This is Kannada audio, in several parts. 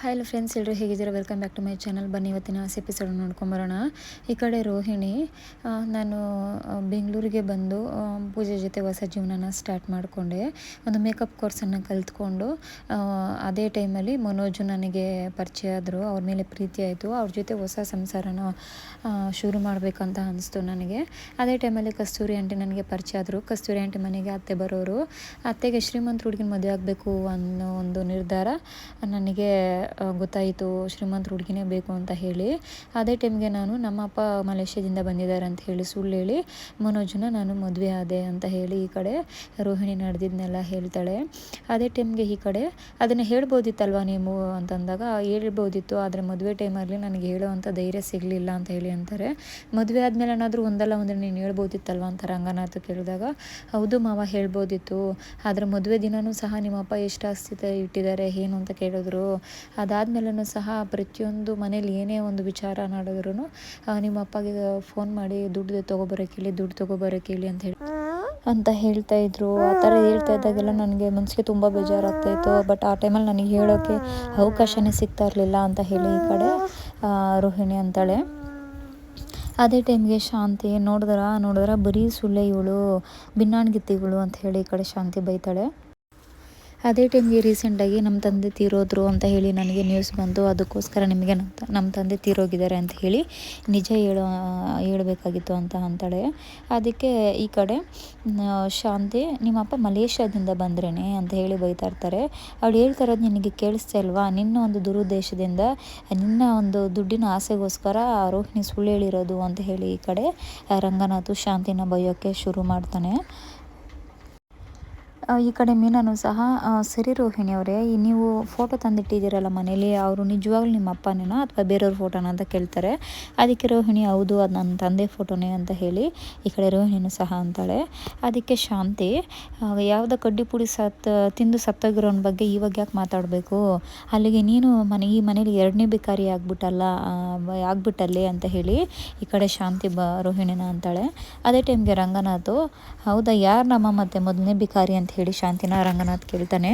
ಹಲೋ ಫ್ರೆಂಡ್ಸ್ ಎಲ್ಲರೂ ಹೇಗಿದ್ದೀರಾ? Welcome back to my channel ಬನ್ನಿ ಇವತ್ತಿನ ಹೊಸ ಎಪಿಸೋಡ್ ನೋಡ್ಕೊಂಬರೋಣ ಈ ಕಡೆ ರೋಹಿಣಿ ನಾನು ಬೆಂಗಳೂರಿಗೆ ಬಂದು ಪೂಜೆ ಜೊತೆ ಹೊಸ ಜೀವನನ ಸ್ಟಾರ್ಟ್ ಮಾಡಿಕೊಂಡೆ. ಒಂದು ಮೇಕಪ್ ಕೋರ್ಸನ್ನು ಕಲಿತ್ಕೊಂಡು ಅದೇ ಟೈಮಲ್ಲಿ ಮನೋಜು ನನಗೆ ಪರಿಚಯ ಆದರು. ಅವ್ರ ಮೇಲೆ ಪ್ರೀತಿ ಆಯಿತು. ಅವ್ರ ಜೊತೆ ಹೊಸ ಸಂಸಾರನ ಶುರು ಮಾಡಬೇಕಂತ ಅನಿಸ್ತು ನನಗೆ. ಅದೇ ಟೈಮಲ್ಲಿ ಕಸ್ತೂರಿ ಆಂಟಿ ನನಗೆ ಪರಿಚಯ ಆದರು. ಕಸ್ತೂರಿ ಆಂಟಿ ಮನೆಗೆ ಅತ್ತೆ ಬರೋರು. ಅತ್ತೆಗೆ ಶ್ರೀಮಂತ ಹುಡುಗಿನ ಮದುವೆ ಆಗಬೇಕು ಅನ್ನೋ ಒಂದು ನಿರ್ಧಾರ ನನಗೆ ಗೊತ್ತಾಯಿತು ಶ್ರೀಮಂತ ಹುಡುಗಿನೇ ಬೇಕು ಅಂತ ಹೇಳಿ. ಅದೇ ಟೈಮ್ಗೆ ನಾನು ನಮ್ಮ ಅಪ್ಪ ಮಲೇಷ್ಯಾದಿಂದ ಬಂದಿದ್ದಾರೆ ಅಂತ ಹೇಳಿ ಸುಳ್ಳು ಹೇಳಿ, ಮನೋಜನ, ನಾನು ಮದುವೆ ಆದೆ ಅಂತ ಹೇಳಿ ಈ ಕಡೆ ರೋಹಿಣಿ ನಡೆದಿದ್ದನ್ನೆಲ್ಲ ಹೇಳ್ತಾಳೆ. ಅದೇ ಟೈಮ್ಗೆ ಈ ಕಡೆ ಅದನ್ನು ಹೇಳ್ಬೋದಿತ್ತಲ್ವ ನೀವು ಅಂತಂದಾಗ, ಹೇಳ್ಬೋದಿತ್ತು, ಆದರೆ ಮದುವೆ ಟೈಮಲ್ಲಿ ನನಗೆ ಹೇಳೋವಂಥ ಧೈರ್ಯ ಸಿಗಲಿಲ್ಲ ಅಂತ ಹೇಳಿ ಅಂತಾರೆ. ಮದುವೆ ಆದಮೇಲೆ ಏನಾದರೂ ಒಂದಲ್ಲ ಒಂದು ನೀನು ಹೇಳ್ಬೋದಿತ್ತಲ್ವ ಅಂತ ರಂಗನಾಥ್ ಕೇಳಿದಾಗ, ಹೌದು ಮಾವ, ಹೇಳ್ಬೋದಿತ್ತು, ಆದರೆ ಮದುವೆ ದಿನವೂ ಸಹ ನಿಮ್ಮಪ್ಪ ಎಷ್ಟು ಆಸ್ತಿ ಇಟ್ಟಿದ್ದಾರೆ, ಏನು ಅಂತ ಕೇಳಿದ್ರು. ಅದಾದ್ಮೇಲೂ ಸಹ ಪ್ರತಿಯೊಂದು ಮನೇಲಿ ಏನೇ ಒಂದು ವಿಚಾರ ನಡೆದ್ರು ನಿಮ್ಮ ಅಪ್ಪಗೆ ಫೋನ್ ಮಾಡಿ ದುಡ್ಡು ತೊಗೊಬರೋಕೆ ಹೇಳಿ ದುಡ್ಡು ತೊಗೊಬರೋಕೆ ಹೇಳಿ ಅಂತ ಹೇಳಿ. ಅಂತ ಹೇಳ್ತಾ ಇದ್ರು. ಆ ಥರ ಹೇಳ್ತಾ ಇದ್ದಾಗೆಲ್ಲ ನನಗೆ ಮನಸ್ಸಿಗೆ ತುಂಬ ಬೇಜಾರಾಗ್ತಾ ಇತ್ತು. ಬಟ್ ಆ ಟೈಮಲ್ಲಿ ನನಗೆ ಹೇಳೋಕ್ಕೆ ಅವಕಾಶನೇ ಸಿಗ್ತಾ ಇರಲಿಲ್ಲ ಅಂತ ಹೇಳಿ ಈ ಕಡೆ ರೋಹಿಣಿ ಅಂತಾಳೆ. ಅದೇ ಟೈಮ್ಗೆ ಶಾಂತಿ, ನೋಡಿದ್ರ? ನೋಡಿದ್ರ? ಬರೀ ಸುಳ್ಳೆ ಇವಳು, ಭಿನ್ನಾಣ್ಗಿತ್ತಿಗಳು ಅಂತ ಹೇಳಿ ಈ ಕಡೆ ಶಾಂತಿ ಬೈತಾಳೆ. ಅದೇ ಟೈಮ್ಗೆ ರೀಸೆಂಟಾಗಿ ನಮ್ಮ ತಂದೆ ತೀರೋದ್ರು ಅಂತ ಹೇಳಿ ನನಗೆ ನ್ಯೂಸ್ ಬಂತು ಅದಕ್ಕೋಸ್ಕರ ನಿಮಗೆ ನಮ್ಮ ತಂದೆ ತೀರೋಗಿದ್ದಾರೆ ಅಂತ ಹೇಳಿ ನಿಜ ಹೇಳೋ, ಹೇಳಬೇಕಾಗಿತ್ತು ಅಂತ ಅಂತಾಳೆ. ಅದಕ್ಕೆ ಈ ಕಡೆ ಶಾಂತಿ ನಿಮ್ಮಪ್ಪ ಮಲೇಷ್ಯಾದಿಂದ ಬಂದ್ರೇನೆ ಅಂತ ಹೇಳಿ ಬೈತಾ ಇರ್ತಾರೆ. ಅವಳು ಹೇಳ್ತಾ ಇರೋದು ನಿನಗೆ ಕೇಳಿಸ್ತಾ ಇಲ್ವಾ? ನಿನ್ನ ಒಂದು ದುರುದ್ದೇಶದಿಂದ, ನಿನ್ನ ಒಂದು ದುಡ್ಡಿನ ಆಸೆಗೋಸ್ಕರ ರೋಹಿಣಿ ಸುಳ್ಳು ಹೇಳಿರೋದು ಅಂತ ಹೇಳಿ ಈ ಕಡೆ, ರಂಗನಾಥು ಶಾಂತಿನ ಬೈಯೋಕ್ಕೆ ಶುರು ಮಾಡ್ತಾನೆ. ಈ ಕಡೆ ಮೀನನು ಸಹ ಸರಿ ರೋಹಿಣಿ ಅವರೇ ನೀವು ಫೋಟೋ ತಂದಿಟ್ಟಿದ್ದೀರಲ್ಲ ಮನೇಲಿ, ಅವರು ನಿಜವಾಗ್ಲೂ ನಿಮ್ಮ ಅಪ್ಪನೇನಾ ಅಥವಾ ಬೇರೆಯವ್ರ ಫೋಟೋನ ಅಂತ ಕೇಳ್ತಾರೆ. ಅದಕ್ಕೆ ರೋಹಿಣಿ, ಹೌದು, ಅದು ನನ್ನ ತಂದೆ ಫೋಟೋನೇ ಅಂತ ಹೇಳಿ ಈ ಕಡೆ ರೋಹಿಣಿನೂ ಸಹ ಅಂತಾಳೆ. ಅದಕ್ಕೆ ಶಾಂತಿ ಯಾವುದೋ ಕಡ್ಡಿ ಪುಡಿ ಸತ್, ತಿಂದು ಸತ್ತೋಗಿರೋನ ಬಗ್ಗೆ ಇವಾಗ ಯಾಕೆ ಮಾತಾಡಬೇಕು? ಅಲ್ಲಿಗೆ ನೀನು ಮನೆ, ಈ ಮನೇಲಿ ಎರಡನೇ ಭಿಕಾರಿ ಆಗ್ಬಿಟ್ಟಲ್ಲ ಆಗ್ಬಿಟ್ಟಲ್ಲಿ ಅಂತ ಹೇಳಿ ಈ ಕಡೆ ಶಾಂತಿ ಬ, ರೋಹಿಣಿನ ಅಂತಾಳೆ. ಅದೇ ಟೈಮ್ಗೆ ರಂಗನಾಥ್, ಹೌದಾ ಯಾರು ನಮ್ಮ ಮತ್ತೆ ಮೊದಲನೇ ಬಿಕಾರಿ ಅಂತ ಹೇಳಿ ಶಾಂತಿನ ರಂಗನಾಥ್ ಕೇಳ್ತಾನೆ.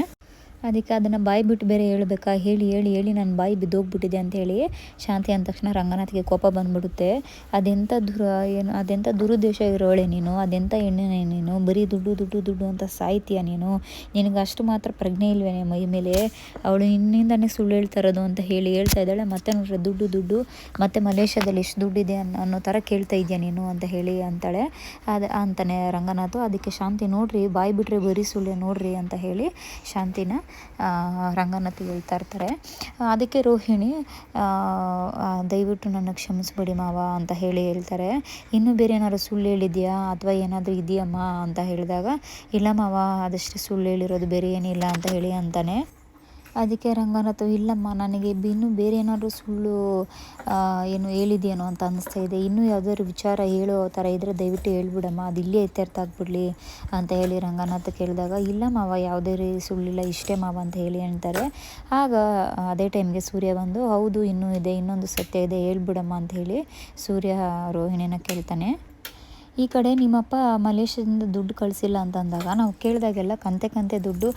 ಅದಕ್ಕೆ ಅದನ್ನು ಬಾಯಿ ಬಿಟ್ಟು ಬೇರೆ ಹೇಳಬೇಕಾ? ಹೇಳಿ ಹೇಳಿ ಹೇಳಿ ನನ್ನ ಬಾಯಿ ಬಿದ್ದೋಗ್ಬಿಟ್ಟಿದೆ ಅಂತ ಹೇಳಿ ಶಾಂತಿ ಅಂದ ತಕ್ಷಣ ರಂಗನಾಥಿಗೆ ಕೋಪ ಬಂದ್ಬಿಡುತ್ತೆ. ಅದೆಂಥ ದುರ, ಏನು ಅದೆಂಥ ದುರುದ್ದೇಶ ಇರೋಳೆ ನೀನು? ಅದೆಂಥ ಹೆಣ್ಣಿನ ನೀನು? ಬರೀ ದುಡ್ಡು ದುಡ್ಡು ದುಡ್ಡು ಅಂತ ಸಾಯ್ತೀಯ ನೀನು? ನಿನಗೆ ಅಷ್ಟು ಮಾತ್ರ ಪ್ರಜ್ಞೆ ಇಲ್ವೇನೆ ಮೈ ಮೇಲೆ? ಅವಳು ಇನ್ನಿಂದನೇ ಸುಳ್ಳು ಹೇಳ್ತಾ ಇರೋದು ಅಂತ ಹೇಳಿ ಹೇಳ್ತಾ ಇದ್ದಾಳೆ. ಮತ್ತೆ ನೋಡ್ರೆ, ದುಡ್ಡು ದುಡ್ಡು, ಮತ್ತೆ ಮಲೇಷ್ಯಾದಲ್ಲಿ ಎಷ್ಟು ದುಡ್ಡಿದೆ ಅನ್ನೋ ಅನ್ನೋ ಥರ ಕೇಳ್ತಾ ಇದೆಯಾ ನೀನು ಅಂತ ಹೇಳಿ ಅಂತಾಳೆ. ಅದು, ಅಂತಾನೆ ರಂಗನಾಥು. ಅದಕ್ಕೆ ಶಾಂತಿ ನೋಡ್ರಿ, ಬಾಯಿ ಬಿಟ್ಟರೆ ಬರೀ ಸುಳ್ಳೆ ನೋಡ್ರಿ ಅಂತ ಹೇಳಿ ಶಾಂತಿನ ಆ, ರಂಗನಾಥ್ ಹೇಳ್ತಾ ಇರ್ತಾರೆ. ಅದಕ್ಕೆ ರೋಹಿಣಿ ದಯವಿಟ್ಟು ನನ್ನ ಕ್ಷಮಿಸ್ಬಿಡಿ ಮಾವ ಅಂತ ಹೇಳಿ ಹೇಳ್ತಾರೆ. ಇನ್ನೂ ಬೇರೆ ಏನಾದ್ರು ಸುಳ್ಳು ಹೇಳಿದ್ಯಾ ಅಥವಾ ಏನಾದರೂ ಇದೆಯಮ್ಮ ಅಂತ ಹೇಳಿದಾಗ ಇಲ್ಲ ಮಾವ ಅದಷ್ಟೇ ಸುಳ್ಳು ಹೇಳಿರೋದು ಬೇರೆ ಏನಿಲ್ಲ ಅಂತ ಹೇಳಿ ಅಂತಾನೆ. ಅದಕ್ಕೆ ರಂಗನಾಥು, ಇಲ್ಲಮ್ಮ, ನನಗೆ ಇನ್ನೂ ಬೇರೆ ಏನಾದರೂ ಸುಳ್ಳು ಏನು ಹೇಳಿದ್ಯೇನೋ ಅಂತ ಅನ್ನಿಸ್ತಾ ಇದೆ. ಇನ್ನೂ ಯಾವುದಾದ್ರು ವಿಚಾರ ಹೇಳೋ ಥರ ಇದ್ದರೆ ದಯವಿಟ್ಟು ಹೇಳ್ಬಿಡಮ್ಮ. ಅದು ಇಲ್ಲೇ ಇತ್ಯರ್ಥ ಆಗ್ಬಿಡ್ಲಿ ಅಂತ ಹೇಳಿ ರಂಗನಾಥ್ ಕೇಳಿದಾಗ, ಇಲ್ಲ ಮಾವ, ಯಾವುದೇ ರೀ ಸುಳ್ಳಿಲ್ಲ, ಇಷ್ಟೇ ಮಾವ ಅಂತ ಹೇಳಿ ಅಂತಾರೆ ಆಗ ಅದೇ ಟೈಮ್ಗೆ ಸೂರ್ಯ ಬಂದು, ಹೌದು, ಇನ್ನೂ ಇದೆ, ಇನ್ನೊಂದು ಸತ್ಯ ಇದೆ, ಹೇಳ್ಬಿಡಮ್ಮ ಅಂತ ಹೇಳಿ ಸೂರ್ಯ ರೋಹಿಣಿನ ಕೇಳ್ತಾನೆ. ಈ ಕಡೆ ನಿಮ್ಮಪ್ಪ ಮಲೇಷ್ಯಾದಿಂದ ದುಡ್ಡು ಕಳಿಸಿಲ್ಲ ಅಂತ ಅಂದಾಗ ನಾವು ಕೇಳಿದಾಗೆಲ್ಲ ಕಂತೆ ಕಂತೆ ದುಡ್ಡು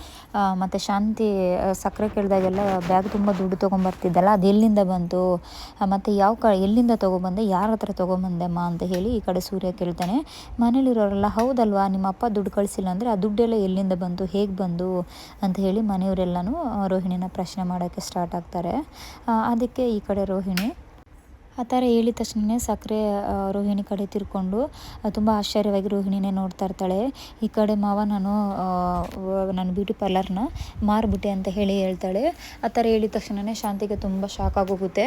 ಮತ್ತು ಶಾಂತಿ ಸಕ್ಕರೆ ಕೇಳಿದಾಗೆಲ್ಲ ಬ್ಯಾಗ್ ತುಂಬ ದುಡ್ಡು ತೊಗೊಂಬರ್ತಿದ್ದಲ್ಲ, ಅದು ಎಲ್ಲಿಂದ ಬಂತು? ಮತ್ತು ಯಾವ ಕ, ಎಲ್ಲಿಂದ ತೊಗೊಬಂದೆ? ಯಾರ ಹತ್ರ ತೊಗೊಂಬಂದೆಮ್ಮ ಅಂತ ಹೇಳಿ ಈ ಕಡೆ ಸೂರ್ಯ ಕೇಳ್ತಾನೆ. ಮನೇಲಿರೋರೆಲ್ಲ ಹೌದಲ್ವಾ, ನಿಮ್ಮಪ್ಪ ದುಡ್ಡು ಕಳಿಸಿಲ್ಲ ಅಂದರೆ ಆ ದುಡ್ಡೆಲ್ಲ ಎಲ್ಲಿಂದ ಬಂತು? ಹೇಗೆ ಬಂದು? ಅಂತ ಹೇಳಿ ಮನೆಯವರೆಲ್ಲನೂ ರೋಹಿಣಿನ ಪ್ರಶ್ನೆ ಮಾಡೋಕ್ಕೆ ಸ್ಟಾರ್ಟ್ ಆಗ್ತಾರೆ. ಅದಕ್ಕೆ ಈ ಕಡೆ ರೋಹಿಣಿ ಆ ಥರ ಹೇಳಿದ ತಕ್ಷಣನೇ ಸಕ್ಕರೆ ರೋಹಿಣಿ ಕಡೆ ತಿರ್ಕೊಂಡು ತುಂಬ ಆಶ್ಚರ್ಯವಾಗಿ ರೋಹಿಣಿನೇ ನೋಡ್ತಾ ಇರ್ತಾಳೆ. ಈ ಕಡೆ ಮಾವ ನಾನು ನನ್ನ ಬ್ಯೂಟಿ ಪಾರ್ಲರ್ನ ಮಾರ್ಬಿಟ್ಟೆ ಅಂತ ಹೇಳಿ ಹೇಳ್ತಾಳೆ. ಆ ಥರ ಹೇಳಿದ ತಕ್ಷಣನೇ ಶಾಂತಿಗೆ ತುಂಬ ಶಾಕ್ ಆಗೋಗುತ್ತೆ.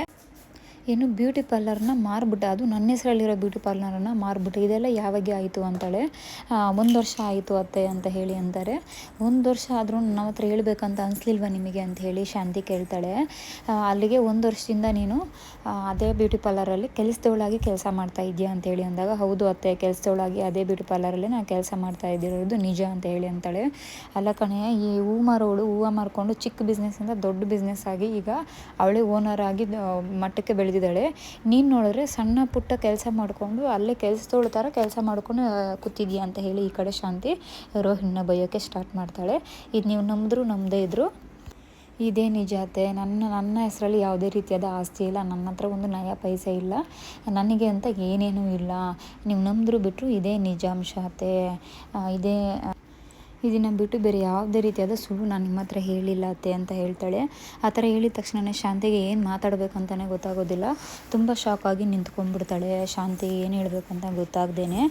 ಏನು ಬ್ಯೂಟಿ ಪಾರ್ಲರ್ನ ಮಾರ್ಬಿಟ್ಟೆ, ಅದು ನನ್ನ ಹೆಸರಲ್ಲಿರೋ ಬ್ಯೂಟಿ ಪಾರ್ಲರನ್ನು ಮಾರ್ಬಿಟ್ಟೆ. ಇದೆಲ್ಲ ಯಾವಾಗ ಆಯಿತು ಅಂತಾಳೆ ಒಂದು ವರ್ಷ ಆಯಿತು ಅತ್ತೆ ಅಂತ ಹೇಳಿ ಅಂತಾರೆ. ಒಂದು ವರ್ಷ ಆದರೂ ನಮ್ಮ ಹತ್ರ ಹೇಳ್ಬೇಕಂತ ಅನಿಸ್ಲಿಲ್ವ ನಿಮಗೆ ಅಂತ ಹೇಳಿ ಶಾಂತಿ ಕೇಳ್ತಾಳೆ. ಅಲ್ಲಿಗೆ ಒಂದು ವರ್ಷದಿಂದ ನೀನು ಅದೇ ಬ್ಯೂಟಿ ಪಾರ್ಲರಲ್ಲಿ ಕೆಲಸದವಳಾಗಿ ಕೆಲಸ ಮಾಡ್ತಾ ಇದೆಯಾ ಅಂತ ಹೇಳಿ ಅಂದಾಗ, ಹೌದು ಅತ್ತೆ ಕೆಲಸದವಳಾಗಿ ಅದೇ ಬ್ಯೂಟಿ ಪಾರ್ಲರಲ್ಲಿ ನಾನು ಕೆಲಸ ಮಾಡ್ತಾ ಇದ್ದಿರೋದು ನಿಜ ಅಂತ ಹೇಳಿ ಅಂತಾಳೆ. ಅಲ್ಲ ಕಣೆ, ಈ ಹೂ ಮಾರೋಳು ಹೂವು ಮಾರ್ಕೊಂಡು ಚಿಕ್ಕ ಬಿಸ್ನೆಸ್ಸಿಂದ ದೊಡ್ಡ ಬಿಸ್ನೆಸ್ ಆಗಿ ಈಗ ಅವಳೇ ಓನರ್ ಆಗಿ ಮಟ್ಟಕ್ಕೆ ಬೆಳೆದಿದ್ದಾಳೆ. ನೀನು ನೋಡಿದ್ರೆ ಸಣ್ಣ ಪುಟ್ಟ ಕೆಲಸ ಮಾಡಿಕೊಂಡು ಅಲ್ಲೇ ಕೆಲಸದವಳ ಥರ ಕೆಲಸ ಮಾಡ್ಕೊಂಡು ಕೂತಿದ್ಯಾ ಅಂತ ಹೇಳಿ ಈ ಕಡೆ ಶಾಂತಿ ರೋಹಿಣಿನ ಬೈಯೋಕ್ಕೆ ಸ್ಟಾರ್ಟ್ ಮಾಡ್ತಾಳೆ. ಇದು ನೀವು ನಂಬಿದ್ರು, ನಂಬದೇ ಇದ್ರು? ಇದೇ ನಿಜ ಅತ್ತೆ. ನನ್ನ ನನ್ನ ಹೆಸರಲ್ಲಿ ಯಾವುದೇ ರೀತಿಯಾದ ಆಸ್ತಿ ಇಲ್ಲ. ನನ್ನ ಹತ್ರ ಒಂದು ನಯ ಪೈಸೆ ಇಲ್ಲ. ನನಗೆ ಅಂತ ಏನೇನೂ ಇಲ್ಲ. ನೀವು ನಂಬಿದ್ರು ಬಿಟ್ಟರು ಇದೇ ನಿಜಾಂಶ ಅತ್ತೆ. ಇದೇ ಇದನ್ನು ಬಿಟ್ಟು ಬೇರೆ ಯಾವುದೇ ರೀತಿಯಾದ ಸುಳ್ಳು ನಾನು ನಿಮ್ಮ ಹತ್ರ ಹೇಳಿಲ್ಲ ಅತ್ತೆ ಅಂತ ಹೇಳ್ತಾಳೆ. ಆ ಥರ ಹೇಳಿದ ತಕ್ಷಣವೇ ಶಾಂತಿಗೆ ಏನು ಮಾತಾಡಬೇಕಂತಲೇ ಗೊತ್ತಾಗೋದಿಲ್ಲ. ತುಂಬ ಶಾಕ್ ಆಗಿ ನಿಂತ್ಕೊಂಡ್ಬಿಡ್ತಾಳೆ. ಶಾಂತಿ ಏನು ಹೇಳಬೇಕಂತ ಗೊತ್ತಾಗ್ದೇನೆ.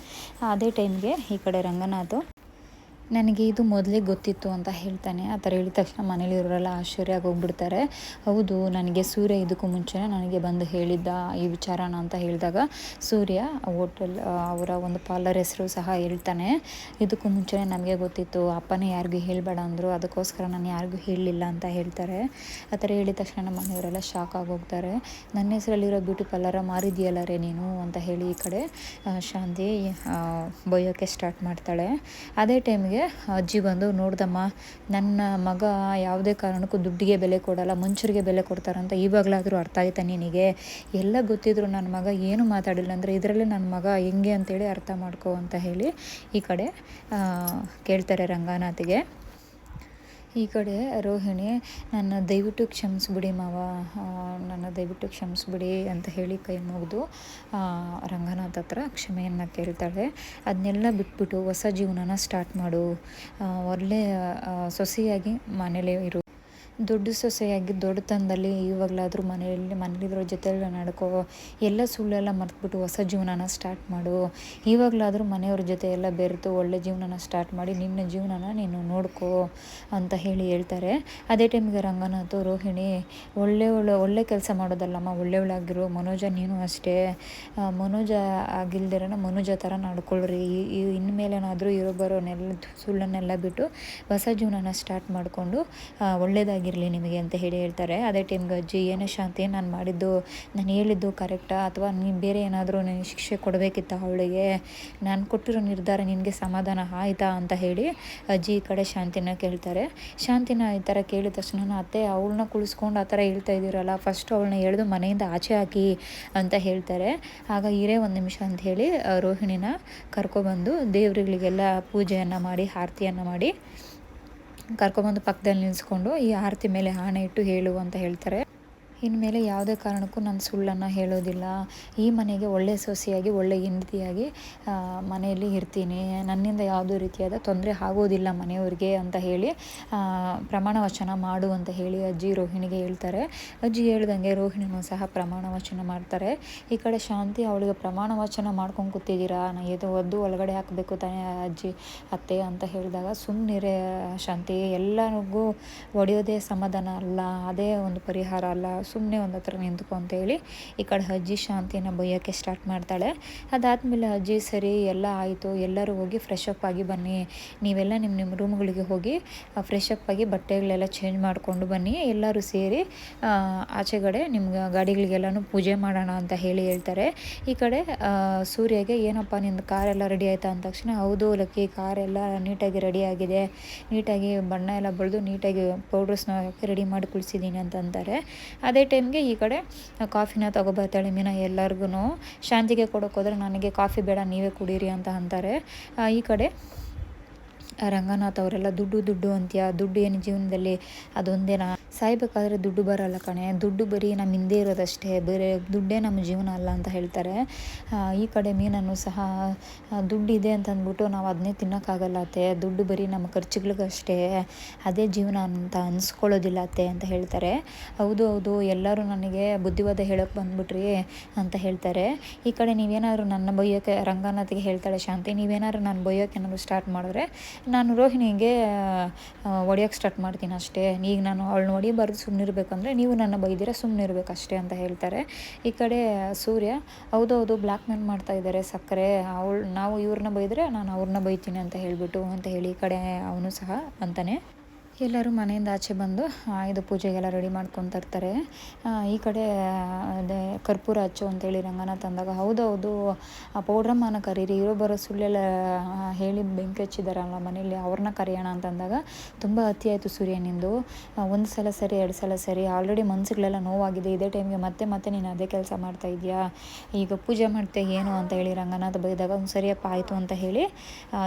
ಅದೇ ಟೈಮ್ಗೆ ಈ ಕಡೆ ರಂಗನಾಥ್ ನನಗೆ ಇದು ಮೊದಲೇ ಗೊತ್ತಿತ್ತು ಅಂತ ಹೇಳ್ತಾನೆ. ಆ ಥರ ಹೇಳಿದ ತಕ್ಷಣ ಮನೇಲಿರೋರೆಲ್ಲ ಆಶ್ಚರ್ಯ ಆಗೋಗ್ಬಿಡ್ತಾರೆ ಹೌದು, ನನಗೆ ಸೂರ್ಯ ಇದಕ್ಕೂ ಮುಂಚೆನೇ ನನಗೆ ಬಂದು ಹೇಳಿದ್ದ ಈ ವಿಚಾರನ ಅಂತ ಹೇಳಿದಾಗ ಸೂರ್ಯ ಹೋಟೆಲ್ ಅವರ ಒಂದು ಪಾರ್ಲರ್ ಹೆಸರು ಸಹ ಹೇಳ್ತಾನೆ. ಇದಕ್ಕೂ ಮುಂಚೆನೇ ನಮಗೆ ಗೊತ್ತಿತ್ತು, ಅಪ್ಪನೇ ಯಾರಿಗೂ ಹೇಳಬೇಡ ಅಂದರು, ಅದಕ್ಕೋಸ್ಕರ ನಾನು ಯಾರಿಗೂ ಹೇಳಲಿಲ್ಲ ಅಂತ ಹೇಳ್ತಾರೆ. ಆ ಥರ ಹೇಳಿದ ತಕ್ಷಣ ನಮ್ಮ ಮನೆಯವರೆಲ್ಲ ಶಾಕ್ ಆಗೋಗ್ತಾರೆ ನನ್ನ ಹೆಸರಲ್ಲಿರೋ ಬ್ಯೂಟಿ ಪಾರ್ಲರ ಮಾರಿದೆಯಲ್ಲ ರೇ ನೀನು? ಅಂತ ಹೇಳಿ ಈ ಕಡೆ ಶಾಂತಿ ಬೊಯ್ಯೋಕ್ಕೆ ಸ್ಟಾರ್ಟ್ ಮಾಡ್ತಾಳೆ. ಅದೇ ಟೈಮ್ಗೆ ಅಜ್ಜಿ ಬಂದು, ನೋಡ್ದಮ್ಮ, ನನ್ನ ಮಗ ಯಾವುದೇ ಕಾರಣಕ್ಕೂ ದುಡ್ಡಿಗೆ ಬೆಲೆ ಕೊಡಲ್ಲ ಮನುಷ್ಯರಿಗೆ ಬೆಲೆ ಕೊಡ್ತಾರಂತ ಇವಾಗಲಾದರೂ ಅರ್ಥ ಆಯ್ತಾ ನಿನಗೆ? ಎಲ್ಲ ಗೊತ್ತಿದ್ರು ನನ್ನ ಮಗ ಏನು ಮಾತಾಡಿಲ್ಲ ಅಂದರೆ ಇದರಲ್ಲಿ ನನ್ನ ಮಗ ಹೆಂಗೆ ಅಂತೇಳಿ ಅರ್ಥ ಮಾಡ್ಕೋ ಅಂತ ಹೇಳಿ ಈ ಕಡೆ ಕೇಳ್ತಾರೆ ರಂಗನಾಥಿಗೆ. ಈ ಕಡೆ ರೋಹಿಣಿ, ನನ್ನ ದಯವಿಟ್ಟು ಕ್ಷಮಿಸ್ಬಿಡಿ ಮಾವ. ನನ್ನ ದಯವಿಟ್ಟು ಕ್ಷಮಿಸ್ಬಿಡಿ ಅಂತ ಹೇಳಿ ಕೈ ಮುಗಿದು ರಂಗನಾಥ್ ಹತ್ರ ಕ್ಷಮೆಯನ್ನು ಕೇಳ್ತಾಳೆ. ಅದನ್ನೆಲ್ಲ ಬಿಟ್ಬಿಟ್ಟು ಹೊಸ ಜೀವನನ ಸ್ಟಾರ್ಟ್ ಮಾಡು. ಒಳ್ಳೆಯ ಸೊಸೆಯಾಗಿ ಮನೇಲೇ ಇರು. ದೊಡ್ಡ ಸೊಸೆಯಾಗಿ ದೊಡ್ಡತನದಲ್ಲಿ ಇವಾಗಲಾದರೂ ಮನೆಯಲ್ಲಿ ಮನೇಲಿರೋ ಜೊತೆಲ್ಲ ನಡ್ಕೋ, ಎಲ್ಲ ಸುಳ್ಳೆಲ್ಲ ಮರೆತ್ಬಿಟ್ಟು ಹೊಸ ಜೀವನನ ಸ್ಟಾರ್ಟ್ ಮಾಡು. ಇವಾಗಲಾದರೂ ಮನೆಯವ್ರ ಜೊತೆ ಎಲ್ಲ ಬೆರೆತು ಒಳ್ಳೆ ಜೀವನನ ಸ್ಟಾರ್ಟ್ ಮಾಡಿ ನಿನ್ನ ಜೀವನನ ನೀನು ನೋಡ್ಕೋ ಅಂತ ಹೇಳಿ ಹೇಳ್ತಾರೆ. ಅದೇ ಟೈಮಿಗೆ ರಂಗನಾಥ ರೋಹಿಣಿ ಒಳ್ಳೆ ಒಳ್ಳೆ ಒಳ್ಳೆ ಕೆಲಸ ಮಾಡೋದಲ್ಲಮ್ಮ, ಒಳ್ಳೆಯವಳಾಗಿರು, ಮನೋಜ ನೀನು ಅಷ್ಟೇ. ಮನೋಜ ಆಗಿಲ್ದಿರೋನ ಮನೋಜ ಥರ ನಡ್ಕೊಳ್ರಿ. ಈ- ಇನ್ಮೇಲೇನಾದರೂ ಇರೋ ಬರೋನೆಲ್ಲ ಸುಳ್ಳನ್ನೆಲ್ಲ ಬಿಟ್ಟು ಹೊಸ ಜೀವನನ ಸ್ಟಾರ್ಟ್ ಮಾಡಿಕೊಂಡು ಒಳ್ಳೇದಾಗಿರಲಿ ನಿಮಗೆ ಅಂತ ಹೇಳಿ ಹೇಳ್ತಾರೆ. ಅದೇ ಟೈಮ್ಗೆ ಅಜ್ಜಿ, ಏನೇ ಶಾಂತಿ, ನಾನು ಮಾಡಿದ್ದು, ನಾನು ಹೇಳಿದ್ದು ಕರೆಕ್ಟಾ ಅಥವಾ ನೀನು ಬೇರೆ ಏನಾದರೂ ನನಗೆ ಶಿಕ್ಷೆ ಕೊಡಬೇಕಿತ್ತ ಅವಳಿಗೆ? ನಾನು ಕೊಟ್ಟಿರೋ ನಿರ್ಧಾರ ನಿನಗೆ ಸಮಾಧಾನ ಆಯಿತಾ? ಅಂತ ಹೇಳಿ ಅಜ್ಜಿ ಈ ಕಡೆ ಶಾಂತಿನ ಕೇಳ್ತಾರೆ. ಶಾಂತಿನ ಈ ಥರ ಕೇಳಿದ ತಕ್ಷಣ ಅತ್ತೆ, ಅವಳನ್ನ ಕುಳಿಸ್ಕೊಂಡು ಆ ಥರ ಹೇಳ್ತಾ ಇದ್ದೀರಲ್ಲ ಫಸ್ಟ್ ಅವಳನ್ನ ಎಳೆದು ಮನೆಯಿಂದ ಆಚೆ ಹಾಕಿ ಅಂತ ಹೇಳ್ತಾರೆ. ಆಗ ಇರೇ ಒಂದು ನಿಮಿಷ ಅಂತ ಹೇಳಿ ರೋಹಿಣಿನ ಕರ್ಕೊಬಂದು ದೇವರುಗಳಿಗೆಲ್ಲ ಪೂಜೆಯನ್ನು ಮಾಡಿ, ಆರತಿಯನ್ನು ಮಾಡಿ ಕರ್ಕೊಬಂದು ಪಕ್ಕದಲ್ಲಿ ನಿಲ್ಲಿಸ್ಕೊಂಡು ಈ ಆರತಿ ಮೇಲೆ ಆಣೆ ಇಟ್ಟು ಹೇಳು ಅಂತ ಹೇಳ್ತಾರೆ. ಇನ್ಮೇಲೆ ಯಾವುದೇ ಕಾರಣಕ್ಕೂ ನಾನು ಸುಳ್ಳನ್ನು ಹೇಳೋದಿಲ್ಲ. ಈ ಮನೆಗೆ ಒಳ್ಳೆ ಸೊಸೆಯಾಗಿ, ಒಳ್ಳೆ ಹೆಂಡತಿಯಾಗಿ ಮನೆಯಲ್ಲಿ ಇರ್ತೀನಿ. ನನ್ನಿಂದ ಯಾವುದೇ ರೀತಿಯಾದ ತೊಂದರೆ ಆಗೋದಿಲ್ಲ ಮನೆಯವ್ರಿಗೆ ಅಂತ ಹೇಳಿ ಪ್ರಮಾಣ ವಚನ ಮಾಡು ಅಂತ ಹೇಳಿ ಅಜ್ಜಿ ರೋಹಿಣಿಗೆ ಹೇಳ್ತಾರೆ. ಅಜ್ಜಿ ಹೇಳ್ದಂಗೆ ರೋಹಿಣಿನೂ ಸಹ ಪ್ರಮಾಣ ವಚನ ಮಾಡ್ತಾರೆ. ಈ ಕಡೆ ಶಾಂತಿ, ಅವಳಿಗೆ ಪ್ರಮಾಣ ವಚನ ಮಾಡ್ಕೊಂಡು ಕೂತಿದ್ದೀರಾ? ನಾ ಇದು ಒದ್ದು ಒಳಗಡೆ ಹಾಕಬೇಕು ತಾನೇ ಅಜ್ಜಿ, ಅತ್ತೆ ಅಂತ ಹೇಳಿದಾಗ ಸುಮ್ಮನೆ ಶಾಂತಿ. ಎಲ್ಲರಿಗೂ ಒಡೆಯೋದೇ ಸಮಾಧಾನ ಅಲ್ಲ, ಅದೇ ಒಂದು ಪರಿಹಾರ ಅಲ್ಲ. ಸುಮ್ಮನೆ ಒಂದು ಹತ್ರ ನಿಂತ್ಕೊ ಅಂತೇಳಿ ಈ ಕಡೆ ಅಜ್ಜಿ ಶಾಂತಿನ ಬೈಯೋಕ್ಕೆ ಸ್ಟಾರ್ಟ್ ಮಾಡ್ತಾಳೆ. ಅದಾದಮೇಲೆ ಅಜ್ಜಿ, ಸರಿ, ಎಲ್ಲ ಆಯಿತು, ಎಲ್ಲರೂ ಹೋಗಿ ಫ್ರೆಶ್ ಅಪ್ ಆಗಿ ಬನ್ನಿ. ನೀವೆಲ್ಲ ನಿಮ್ಮ ನಿಮ್ಮ ರೂಮ್ಗಳಿಗೆ ಹೋಗಿ ಫ್ರೆಶ್ ಅಪ್ ಆಗಿ ಬಟ್ಟೆಗಳೆಲ್ಲ ಚೇಂಜ್ ಮಾಡಿಕೊಂಡು ಬನ್ನಿ. ಎಲ್ಲರೂ ಸೇರಿ ಆಚೆಗಡೆ ನಿಮ್ಗೆ ಗಾಡಿಗಳಿಗೆಲ್ಲನೂ ಪೂಜೆ ಮಾಡೋಣ ಅಂತ ಹೇಳಿ ಹೇಳ್ತಾರೆ. ಈ ಕಡೆ ಸೂರ್ಯಗೆ, ಏನಪ್ಪ, ನಿಂದು ಕಾರೆಲ್ಲ ರೆಡಿ ಆಯಿತಾ? ಅಂದ ತಕ್ಷಣ, ಹೌದು, ಲಕ್ಕಿ ಕಾರೆಲ್ಲ ನೀಟಾಗಿ ರೆಡಿ ಆಗಿದೆ. ನೀಟಾಗಿ ಬಣ್ಣ ಎಲ್ಲ ಬಳಿದು ನೀಟಾಗಿ ಪೌಡ್ರಸ್ನ ರೆಡಿ ಮಾಡಿ ಕುಳಿಸಿದ್ದೀನಿ ಅಂತ ಅಂತಾರೆ. ಅದೇ ಟೈಮ್ಗೆ ಈ ಕಡೆ ಕಾಫಿನ ತಗೊಬರ್ತಾಳೆ ಮೀನಾ ಎಲ್ಲರಿಗೂ ಶಾಂತಿಗೆ ಕೊಡೋಕ್ಕೋದ್ರೆ ನನಗೆ ಕಾಫಿ ಬೇಡ, ನೀವೇ ಕುಡೀರಿ ಅಂತ ಅಂತಾರೆ. ಈ ಕಡೆ ರಂಗನಾಥ್ ಅವರೆಲ್ಲ ದುಡ್ಡು ದುಡ್ಡು ಅಂತೀಯ? ದುಡ್ಡು ಏನು ಜೀವನದಲ್ಲಿ ಅದೊಂದೇನ? ಸಾಯ್ಬೇಕಾದ್ರೆ ದುಡ್ಡು ಬರಲ್ಲ ಕಣೆ. ದುಡ್ಡು ಬರೀ ನಮ್ಮ ಹಿಂದೆ ಇರೋದಷ್ಟೇ. ಬೇರೆ ದುಡ್ಡೇ ನಮ್ಮ ಜೀವನ ಅಲ್ಲ ಅಂತ ಹೇಳ್ತಾರೆ. ಈ ಕಡೆ ಮೀನನ್ನು ಸಹ ದುಡ್ಡಿದೆ ಅಂತ ಅಂದ್ಬಿಟ್ಟು ನಾವು ಅದನ್ನೇ ತಿನ್ನೋಕ್ಕಾಗಲ್ಲ ಅತ್ತೆ. ದುಡ್ಡು ಬರೀ ನಮ್ಮ ಖರ್ಚುಗಳಿಗಷ್ಟೇ. ಅದೇ ಜೀವನ ಅಂತ ಅನ್ಸ್ಕೊಳ್ಳೋದಿಲ್ಲ ಅತ್ತೆ ಅಂತ ಹೇಳ್ತಾರೆ. ಹೌದು ಹೌದು. ಎಲ್ಲರೂ ನನಗೆ ಬುದ್ಧಿವಾದ ಹೇಳೋಕೆ ಬಂದ್ಬಿಟ್ರಿ ಅಂತ ಹೇಳ್ತಾರೆ. ಈ ಕಡೆ ನೀವೇನಾದರೂ ನನ್ನ ಬೈಯೋಕ್ಕೆ ರಂಗನಾಥಿಗೆ ಹೇಳ್ತಾಳೆ ಶಾಂತಿ, ನೀವೇನಾದ್ರು ನಾನು ಬೊಯ್ಯೋಕೆ ಏನಾದ್ರು ಸ್ಟಾರ್ಟ್ ಮಾಡಿದ್ರೆ ನಾನು ರೋಹಿಣಿಗೆ ಒಡೆಯೋಕೆ ಸ್ಟಾರ್ಟ್ ಮಾಡ್ತೀನಿ ಅಷ್ಟೇ. ಈಗ ನಾನು ಅವಳನ್ನ ಸುಮ್ಮನೆ ಇರಬೇಕಂದ್ರೆ ನೀವು ನನ್ನ ಬೈದಿರ ಸುಮ್ಮನಿರ್ಬೇಕು ಅಷ್ಟೇ ಅಂತ ಹೇಳ್ತಾರೆ. ಈ ಕಡೆ ಸೂರ್ಯ, ಹೌದೌದು ಬ್ಲ್ಯಾಕ್ ಮೇಲ್ ಮಾಡ್ತಾ ಇದ್ದಾರೆ ಸಕ್ಕರೆ. ಅವಳು, ನಾವು ಇವ್ರನ್ನ ಬೈದರೆ ನಾನು ಅವ್ರನ್ನ ಬೈತೀನಿ ಅಂತ ಹೇಳಿಬಿಟ್ಟು ಅಂತ ಹೇಳಿ ಈ ಕಡೆ ಅವನು ಸಹ ಅಂತಾನೆ. ಎಲ್ಲರೂ ಮನೆಯಿಂದ ಆಚೆ ಬಂದು ಇದು ಪೂಜೆಗೆಲ್ಲ ರೆಡಿ ಮಾಡ್ಕೊಂಡು ತರ್ತಾರೆ. ಈ ಕಡೆ ಅದೇ ಕರ್ಪೂರ ಹಚ್ಚು ಅಂತೇಳಿ ರಂಗನಾಥ್ ಅಂದಾಗ ಹೌದೌದು ಆ, ಪೌಡ್ರಮ್ಮನ ಕರೀರಿ ಇರೋ ಬರೋ ಸುಳ್ಳೆಲ್ಲ ಹೇಳಿ ಬೆಂಕಿ ಹಚ್ಚಿದಾರಲ್ಲ ಮನೇಲಿ ಅವ್ರನ್ನ ಕರೆಯೋಣ ಅಂತಂದಾಗ ತುಂಬ ಅತಿ ಆಯಿತು ಸೂರ್ಯನಿಂದು ಒಂದು ಸಲ ಸರಿ, ಎರಡು ಸಲ ಸರಿ ಆಲ್ರೆಡಿ ಮನ್ಸುಗಳೆಲ್ಲ ನೋವಾಗಿದೆ, ಇದೇ ಟೈಮ್ಗೆ ಮತ್ತೆ ಮತ್ತೆ ನೀನು ಅದೇ ಕೆಲಸ ಮಾಡ್ತಾ ಇದೆಯಾ ಈಗ ಪೂಜೆ ಮಾಡ್ತೆ ಏನು ಅಂತ ಹೇಳಿ ರಂಗನಾಥ ಬೈದಾಗ ಒಂದು ಸರಿಯಪ್ಪ, ಆಯಿತು ಅಂತ ಹೇಳಿ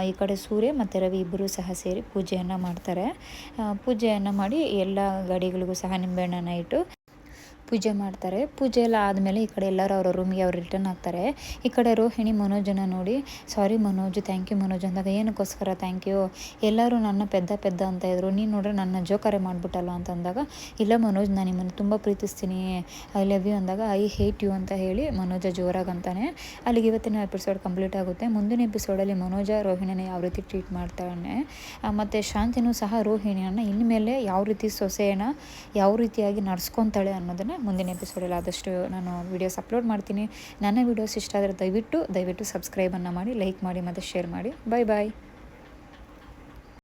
ಈ ಕಡೆ ಸೂರ್ಯ ಮತ್ತು ರವಿ ಇಬ್ಬರೂ ಸಹ ಸೇರಿ ಪೂಜೆಯನ್ನು ಮಾಡ್ತಾರೆ. ಪೂಜೆಯನ್ನು ಮಾಡಿ ಎಲ್ಲ ಗಾಡಿಗಳಿಗೂ ಸಹ ನಿಂಬೆಹಣ್ಣನ್ನು ಇಟ್ಟು ಪೂಜೆ ಮಾಡ್ತಾರೆ. ಪೂಜೆ ಎಲ್ಲ ಆದಮೇಲೆ ಈ ಕಡೆ ಎಲ್ಲರೂ ಅವರ ರೂಮಿಗೆ ಅವ್ರು ರಿಟರ್ನ್ ಆಗ್ತಾರೆ. ಈ ಕಡೆ ರೋಹಿಣಿ, ಮನೋಜನ ನೋಡಿ sorry Manoj thank you Manoj ಅಂದಾಗ, ಏನಕ್ಕೋಸ್ಕರ ಥ್ಯಾಂಕ್ ಯು ಎಲ್ಲರೂ ನನ್ನ ಪೆದ್ದ ಪೆದ್ದ ಅಂತ ಇದ್ರು. ನೀನು ನೋಡ್ರೆ ನನ್ನ ಜೋಕರೆ ಮಾಡಿಬಿಟ್ಟಲ್ಲ ಅಂತ ಅಂದಾಗ, ಇಲ್ಲ ಮನೋಜ್, ನಾನು ನಿಮ್ಮನ್ನು ತುಂಬ ಪ್ರೀತಿಸ್ತೀನಿ. ಐ ಲವ್ ಯು ಅಂದಾಗ ಐ ಹೇಟ್ ಯು ಅಂತ ಹೇಳಿ ಮನೋಜ ಜೋರಾಗಿ ಅಂತಾನೆ. ಅಲ್ಲಿಗೆ ಇವತ್ತಿನ ಎಪಿಸೋಡ್ ಕಂಪ್ಲೀಟ್ ಆಗುತ್ತೆ. ಮುಂದಿನ ಎಪಿಸೋಡಲ್ಲಿ ಮನೋಜ ರೋಹಿಣಿನ ಯಾವ ರೀತಿ ಟ್ರೀಟ್ ಮಾಡ್ತಾನೆ ಮತ್ತು ಶಾಂತಿನೂ ಸಹ ರೋಹಿಣಿಯನ್ನು ಇನ್ಮೇಲೆ ಯಾವ ರೀತಿ ಸೊಸೆಯನ್ನು ಯಾವ ರೀತಿಯಾಗಿ ನಡ್ಸ್ಕೊತಾಳೆ ಅನ್ನೋದನ್ನು ಮುಂದಿನ ಎಪಿಸೋಡಲ್ಲಿ ಆದಷ್ಟು ನಾನು ವೀಡಿಯೋಸ್ ಅಪ್ಲೋಡ್ ಮಾಡ್ತೀನಿ. ನನ್ನ ವೀಡಿಯೋಸ್ ಇಷ್ಟ ಆದರೆ ದಯವಿಟ್ಟು ದಯವಿಟ್ಟು ಸಬ್ಸ್ಕ್ರೈಬನ್ನು ಮಾಡಿ ಲೈಕ್ ಮಾಡಿ, ಮತ್ತು ಶೇರ್ ಮಾಡಿ. ಬಾಯ್ ಬಾಯ್